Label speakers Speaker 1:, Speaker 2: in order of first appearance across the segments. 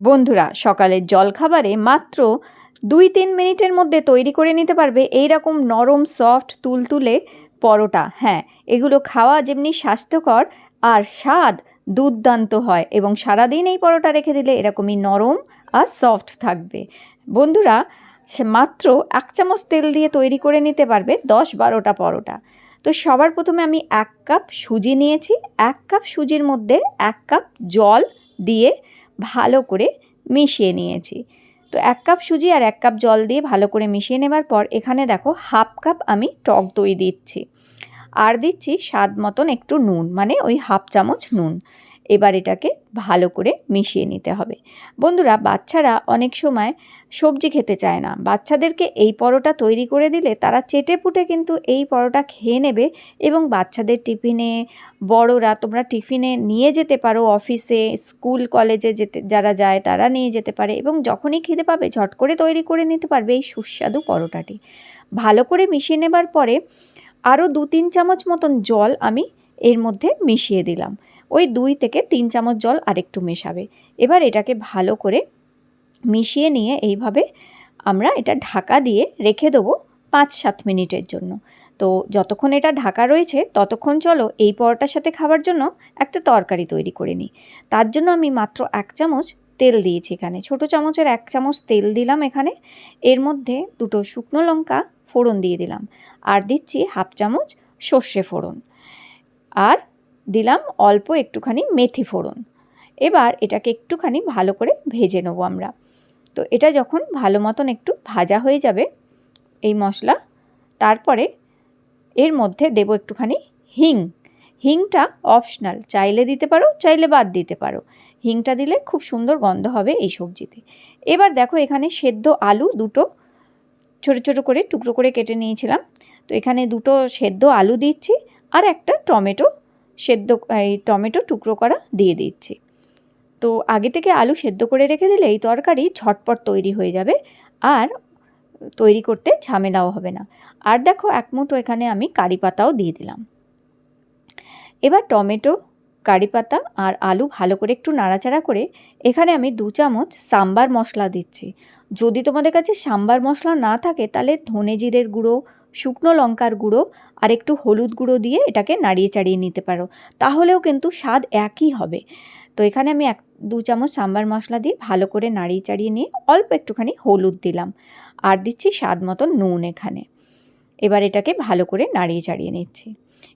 Speaker 1: বন্ধুরা, সকালের জলখাবারে মাত্র দুই তিন মিনিটের মধ্যে তৈরি করে নিতে পারবে এই রকম নরম সফট তুলতুলে পরোটা। হ্যাঁ এগুলো খাওয়া যেমনি স্বাস্থ্যকর আর স্বাদ দুর্দান্ত হয় এবং সারাদিন এই পরোটা রেখে দিলে এরকমই নরম আর সফট থাকবে। বন্ধুরা মাত্র এক চামচ তেল দিয়ে তৈরি করে নিতে পারবে দশ বারোটা পরোটা। তো সবার প্রথমে আমি এক কাপ সুজি নিয়েছি। এক কাপ সুজির মধ্যে এক কাপ জল দিয়ে ভালো করে মিশিয়ে নিয়েছি। তো এক কাপ সুজি আর এক কাপ জল দিয়ে ভালো করে মিশিয়ে নেবার পর এখানে দেখো হাফ কাপ আমি টক দই দিচ্ছি। আর দিচ্ছি স্বাদ মতন একটু নুন মানে ওই হাফ চামচ নুন। এবার এটাকে ভালো করে মিশিয়ে নিতে হবে। বন্ধুরা, বাচ্চারা অনেক সময় সবজি খেতে চায় না। বাচ্চাদেরকে এই পরোটা তৈরি করে দিলে তারা চেটে পুটে কিন্তু এই পরোটা খেয়ে নেবে এবং বাচ্চাদের টিফিনে, বড়রা তোমরা টিফিনে নিয়ে যেতে পারো, অফিসে, স্কুল, কলেজে যেতে, যারা যায় তারা নিয়ে যেতে পারে এবং যখনই খেতে পাবে ঝট করে তৈরি করে নিতে পারবে এই সুস্বাদু পরোটাটি। ভালো করে মিশিয়ে নেবার পরে আরও দু তিন চামচ মতন জল আমি এর মধ্যে মিশিয়ে দিলাম। ওই দুই থেকে তিন চামচ জল আরেকটু মেশাবে। এবার এটাকে ভালো করে মিশিয়ে নিয়ে এইভাবে আমরা এটা ঢাকা দিয়ে রেখে দেবো পাঁচ সাত মিনিটের জন্য। তো যতক্ষণ এটা ঢাকা রয়েছে ততক্ষণ চলো এই পরোটার সাথে খাবার জন্য একটা তরকারি তৈরি করে নিই। তার জন্য আমি মাত্র এক চামচ তেল দিয়েছি এখানে। ছোট চামচের এক চামচ তেল দিলাম এখানে। এর মধ্যে দুটো শুকনো লঙ্কা ফোড়ন দিয়ে দিলাম। আর দিচ্ছি হাফ চামচ সর্ষে ফোড়ন। আর দিলাম অল্প একটুখানি মেথি ফোড়ন। এবার এটাকে একটুখানি ভালো করে ভেজে নেব আমরা। তো এটা যখন ভালো মতন একটু ভাজা হয়ে যাবে এই মশলা, তারপরে এর মধ্যে দেবো একটুখানি হিং। হিংটা অপশনাল, চাইলে দিতে পারো, চাইলে বাদ দিতে পারো। হিংটা দিলে খুব সুন্দর গন্ধ হবে এই সবজিতে। এবার দেখো এখানে সেদ্ধ আলু দুটো ছোটো ছোটো করে টুকরো করে কেটে নিয়েছিলাম। তো এখানে দুটো সেদ্ধ আলু দিচ্ছি আর একটা টমেটো সেদ্ধ, এই টমেটো টুকরো করা দিয়ে দিচ্ছি। তো আগে থেকে আলু সেদ্ধ করে রেখে দিলে এই তরকারি ঝটপট তৈরি হয়ে যাবে আর তৈরি করতে ঝামেলাও হবে না। আর দেখো, এক মুঠো এখানে আমি কারি পাতাও দিয়ে দিলাম। এবার টমেটো, কারি পাতা আর আলু ভালো করে একটু নাড়াচাড়া করে এখানে আমি দু চামচ সাম্বার মশলা দিচ্ছি। যদি তোমাদের কাছে সাম্বার মশলা না থাকে, তাহলে ধনে জিরের গুঁড়ো শুকনো লঙ্কার গুঁড়ো আর একটু হলুদ গুঁড়ো দিয়ে এটাকে নাড়িয়ে চাড়িয়ে নিতে পারো। তাহলেও কিন্তু স্বাদ একই হবে। তো এখানে আমি এক, দু চামচ সাম্বার মশলা দিয়ে ভালো করে নাড়িয়ে চাড়িয়ে নিয়ে অল্প একটুখানি হলুদ দিলাম। আর দিচ্ছি স্বাদ মতন নুন এখানে। এবার এটাকে ভালো করে নাড়িয়ে চাড়িয়ে নিচ্ছি।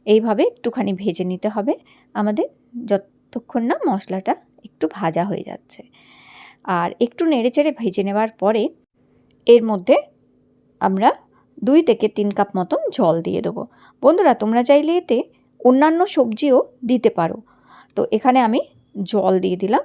Speaker 1: এইভাবে একটুখানি ভেজে নিতে হবে। আমাদের যতক্ষণ না মশলাটা একটু ভাজা হয়ে যাচ্ছে। আর একটু নেড়ে চেড়ে ভেজে নেওয়ার পরে এর মধ্যে আমরা দুই থেকে তিন কাপ মতন জল দিয়ে দেবো। বন্ধুরা, তোমরা চাইলে এতে অন্যান্য সবজিও দিতে পারো। তো এখানে আমি জল দিয়ে দিলাম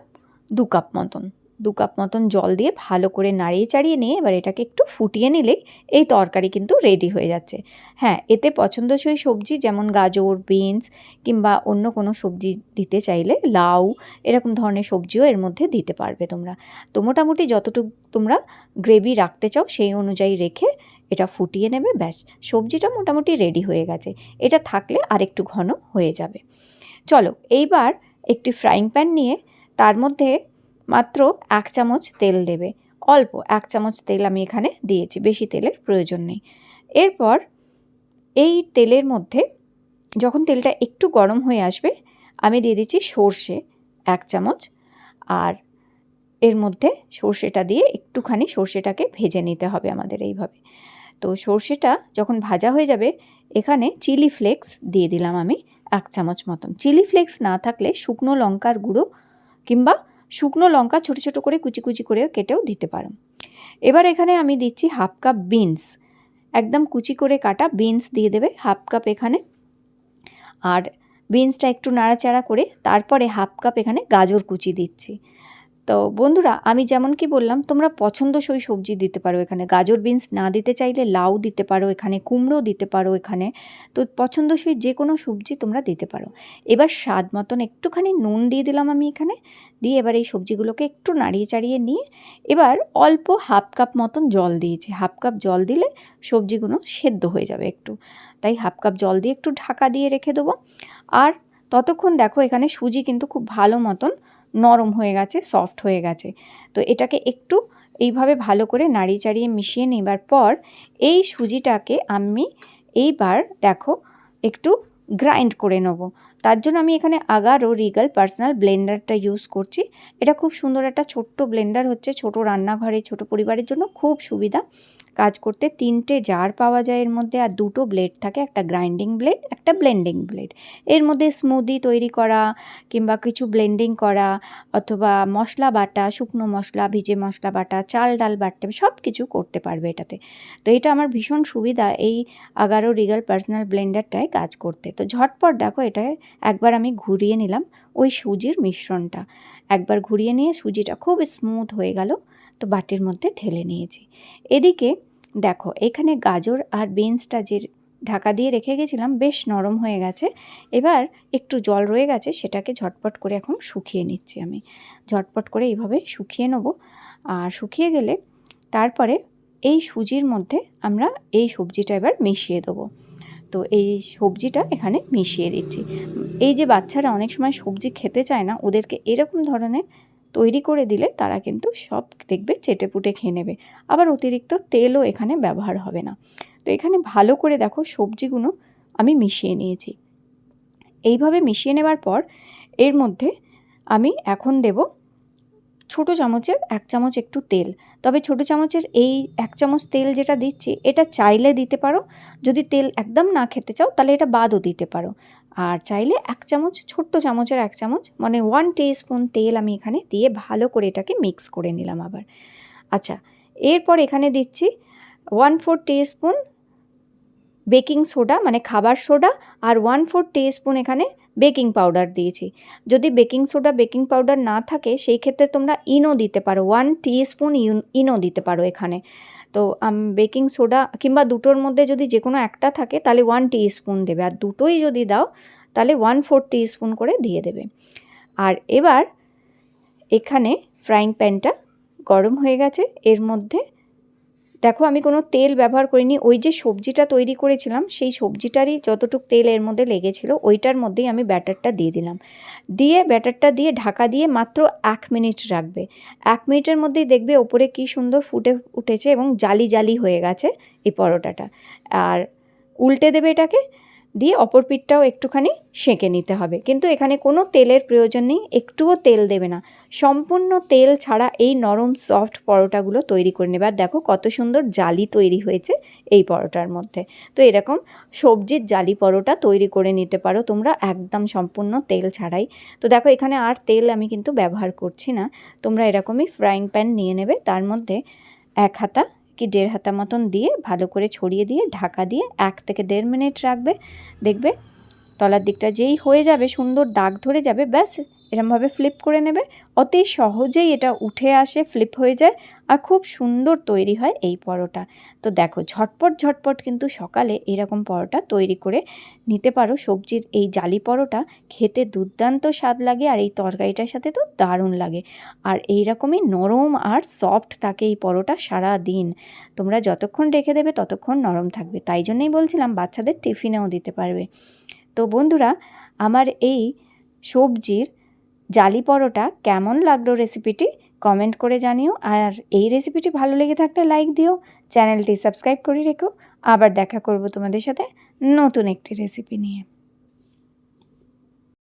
Speaker 1: দু কাপ মতন। দু কাপ মতন জল দিয়ে ভালো করে নাড়িয়ে চাড়িয়ে নিয়ে এবার এটাকে একটু ফুটিয়ে নিলেই এই তরকারি কিন্তু রেডি হয়ে যাচ্ছে। হ্যাঁ এতে পছন্দসই সবজি যেমন গাজর বিনস কিংবা অন্য কোনো সবজি দিতে চাইলে লাউ, এরকম ধরনের সবজিও এর মধ্যে দিতে পারবে তোমরা। তো মোটামুটি যতটুকু তোমরা গ্রেভি রাখতে চাও সেই অনুযায়ী রেখে এটা ফুটিয়ে নেবে, ব্যাস। সবজিটা মোটামুটি রেডি হয়ে গেছে। এটা থাকলে আরেকটু ঘন হয়ে যাবে। চলো, এইবার একটি ফ্রাইং প্যান নিয়ে তার মধ্যে মাত্র এক চামচ তেল দেবে। অল্প এক চামচ তেল আমি এখানে দিয়েছি, বেশি তেলের প্রয়োজন নেই। এরপর এই তেলের মধ্যে যখন তেলটা একটু গরম হয়ে আসবে, আমি দিয়ে দিচ্ছি সর্ষে এক চামচ। আর এর মধ্যে সর্ষেটা দিয়ে একটুখানি সর্ষেটাকে ভেজে নিতে হবে আমাদের এইভাবে। তো সর্ষেটা যখন ভাজা হয়ে যাবে, এখানে চিলি ফ্লেক্স দিয়ে দিলাম আমি এক চামচ মতন। চিলি ফ্লেক্স না থাকলে শুকনো লঙ্কার গুঁড়ো কিংবা শুকনো লঙ্কা ছোটো ছোটো করে কুচি কুচি করে কেটেও দিতে পারো। এবার এখানে আমি দিচ্ছি হাফ কাপ বিনস। একদম কুচি করে কাটা বিনস দিয়ে দেবে হাফ কাপ এখানে। আর বিনসটা একটু নাড়াচাড়া করে তারপরে হাফ কাপ এখানে গাজর কুচি দিচ্ছি। তো বন্ধুরা, আমি যেমন কি বললাম, তোমরা পছন্দসই সবজি দিতে পারো এখানে। গাজর বিনস না দিতে চাইলে লাউ দিতে পারো এখানে, কুমড়ো দিতে পারো এখানে। তো পছন্দসই যে কোনো সবজি তোমরা দিতে পারো। এবার স্বাদ মতন একটুখানি নুন দিয়ে দিলাম আমি এখানে। দিয়ে এবার এই সবজিগুলোকে একটু নাড়িয়ে চাড়িয়ে নিয়ে এবার অল্প হাফ কাপ মতন জল দিয়েছি। হাফ কাপ জল দিলে সবজিগুলো সেদ্ধ হয়ে যাবে একটু। তাই হাফ কাপ জল দিয়ে একটু ঢাকা দিয়ে রেখে দেবো। আর ততক্ষণ দেখো এখানে সুজি কিন্তু খুব ভালো মতন নরম হয়ে গেছে সফট হয়ে গেছে। তো এটাকে একটু এইভাবে ভালো করে নাড়িয়ে চাড়িয়ে মিশিয়ে নেবার পর এই সুজিটাকে আমি এইবার দেখো একটু গ্রাইন্ড করে নেব। তার জন্য আমি এখানে আগারও রিগাল পার্সোনাল ব্লেন্ডারটা ইউজ করছি। এটা খুব সুন্দর একটা ছোট্ট ব্লেন্ডার হচ্ছে, ছোট রান্নাঘরে, ছোট পরিবারের জন্য খুব সুবিধা। কাজ করতে তিনটে জার পাওয়া যায় এর মধ্যে, আর দুটো ব্লেড থাকে, একটা গ্রাইন্ডিং ব্লেড একটা ব্লেন্ডিং ব্লেড এর মধ্যে স্মুদি তৈরি করা, কিংবা কিছু ব্লেন্ডিং করা, অথবা মশলা বাটা, শুকনো মশলা, ভিজে মশলা বাটা, চাল, ডাল বাটতে সব কিছু করতে পারবে এটাতে। তো এটা আমার ভীষণ সুবিধা এই আগারো রিগাল পার্সোনাল ব্লেন্ডারটায় কাজ করতে। তো ঝটপট দেখো এটায় একবার আমি ঘুরিয়ে নিলাম ওই সুজির মিশ্রণটা। একবার ঘুরিয়ে নিয়ে সুজিটা খুব স্মুথ হয়ে গেল, তো বাটির মধ্যে ঢেলে নিয়েছি। এদিকে দেখো, এখানে গাজর আর বিনসটা যে ঢাকা দিয়ে রেখে গেছিলাম, বেশ নরম হয়ে গেছে। এবার একটু জল রয়ে গেছে, সেটাকে ঝটপট করে এখন শুকিয়ে নিচ্ছি আমি। ঝটপট করে এইভাবে শুকিয়ে নেব। আর শুকিয়ে গেলে তারপরে এই সুজির মধ্যে আমরা এই সবজিটা এবার মিশিয়ে দেবো। তো এই সবজিটা এখানে মিশিয়ে দিচ্ছি। এই যে বাচ্চারা অনেক সময় সবজি খেতে চায় না, ওদেরকে এরকম ধরনের তৈরি করে দিলে তারা কিন্তু সব দেখবে চেটেপুটে খেয়ে নেবে। আবার অতিরিক্ত তেলও এখানে ব্যবহার হবে না। তো এখানে ভালো করে দেখো সবজিগুলো আমি মিশিয়ে নিয়েছি। এইভাবে মিশিয়ে নেবার পর এর মধ্যে আমি এখন দেব ছোট চামচের এক চামচ একটু তেল। তবে ছোট চামচের এই এক চামচ তেল যেটা দিচ্ছি, এটা চাইলে দিতে পারো। যদি তেল একদম না খেতে চাও, তাহলে এটা বাদও দিতে পারো। আর চাইলে এক চামচ, ছোট্ট চামচের এক চামচ মানে ওয়ান স্পুন তেল আমি এখানে দিয়ে ভালো করে এটাকে মিক্স করে নিলাম আবার। আচ্ছা এরপর এখানে দিচ্ছি one four spoon baking soda মানে খাবার সোডা আর ওয়ান ফোর স্পুন এখানে বেকিং পাউডার দিয়েছি। যদি বেকিং সোডা বেকিং পাউডার না থাকে, সেই ক্ষেত্রে তোমরা ইনো দিতে পারো। ওয়ান স্পুন ইনো দিতে পারো এখানে। তো বেকিং সোডা কিংবা দুটোর মধ্যে যদি যে কোনো একটা থাকে, তাহলে ওয়ান স্পুন দেবে। আর দুটোই যদি দাও, তাহলে ওয়ান ফোর স্পুন করে দিয়ে দেবে। আর এবার এখানে ফ্রাইং প্যানটা গরম হয়ে গেছে। এর মধ্যে দেখো, আমি কোনো তেল ব্যবহার করিনি। ওই যে সবজিটা তৈরি করেছিলাম, সেই সবজিটারই যতটুক তেল এর মধ্যে লেগেছিল, ওইটার মধ্যেই আমি ব্যাটারটা দিয়ে দিলাম। দিয়ে ব্যাটারটা দিয়ে ঢাকা দিয়ে মাত্র এক মিনিট রাখবে। এক মিনিটের মধ্যেই দেখবে ওপরে কি সুন্দর ফুটে উঠেছে এবং জালি জালি হয়ে গেছে এই পরোটাটা। আর উল্টে দেবে এটাকে দিয়ে অপর পিঠটাও একটুখানি সেঁকে নিতে হবে। কিন্তু এখানে কোনো তেলের প্রয়োজন নেই, একটুও তেল দেবে না। সম্পূর্ণ তেল ছাড়া এই নরম সফট পরোটাগুলো তৈরি করে নেবে। আর দেখো কত সুন্দর জালি তৈরি হয়েছে এই পরোটার মধ্যে। তো এরকম সবজির জালি পরোটা তৈরি করে নিতে পারো তোমরা, একদম সম্পূর্ণ তেল ছাড়াই। তো দেখো এখানে আর তেল আমি কিন্তু ব্যবহার করছি না। তোমরা এরকমই ফ্রাইং প্যান নিয়ে নেবে, তার মধ্যে এক হাতা কি দেড় হাতা মতন দিয়ে ভালো করে ছড়িয়ে দিয়ে, ঢাকা দিয়ে এক থেকে দেড় মিনিট রাখবে। দেখবে তলার দিকটা যেই হয়ে যাবে, সুন্দর দাগ ধরে যাবে, ব্যাস এরমভাবে ফ্লিপ করে নেবে। অতি সহজেই এটা উঠে আসে ফ্লিপ হয়ে যায় আর খুব সুন্দর তৈরি হয় এই পরোটা। তো দেখো, ঝটপট ঝটপট কিন্তু সকালে এরকম পরোটা তৈরি করে নিতে পারো। সবজির এই জালি পরোটা খেতে দুর্দান্ত স্বাদ লাগে আর এই তরকারিটার সাথে তো দারুণ লাগে। আর এই রকমই নরম আর সফট থাকে এই পরোটা সারা দিন তোমরা যতক্ষণ রেখে দেবে ততক্ষণ নরম থাকবে। তাই জন্যই বলছিলাম বাচ্চাদের টিফিনেও দিতে পারবে। তো বন্ধুরা, আমার এই সবজির জালি পরোটা কেমন লাগল রেসিপিটি কমেন্ট করে জানিও। আর এই রেসিপিটি ভালো লেগে থাকলে লাইক দিও। চ্যানেলটি সাবস্ক্রাইব করে রেখো। আবার দেখা করব তোমাদের সাথে নতুন একটি রেসিপি নিয়ে।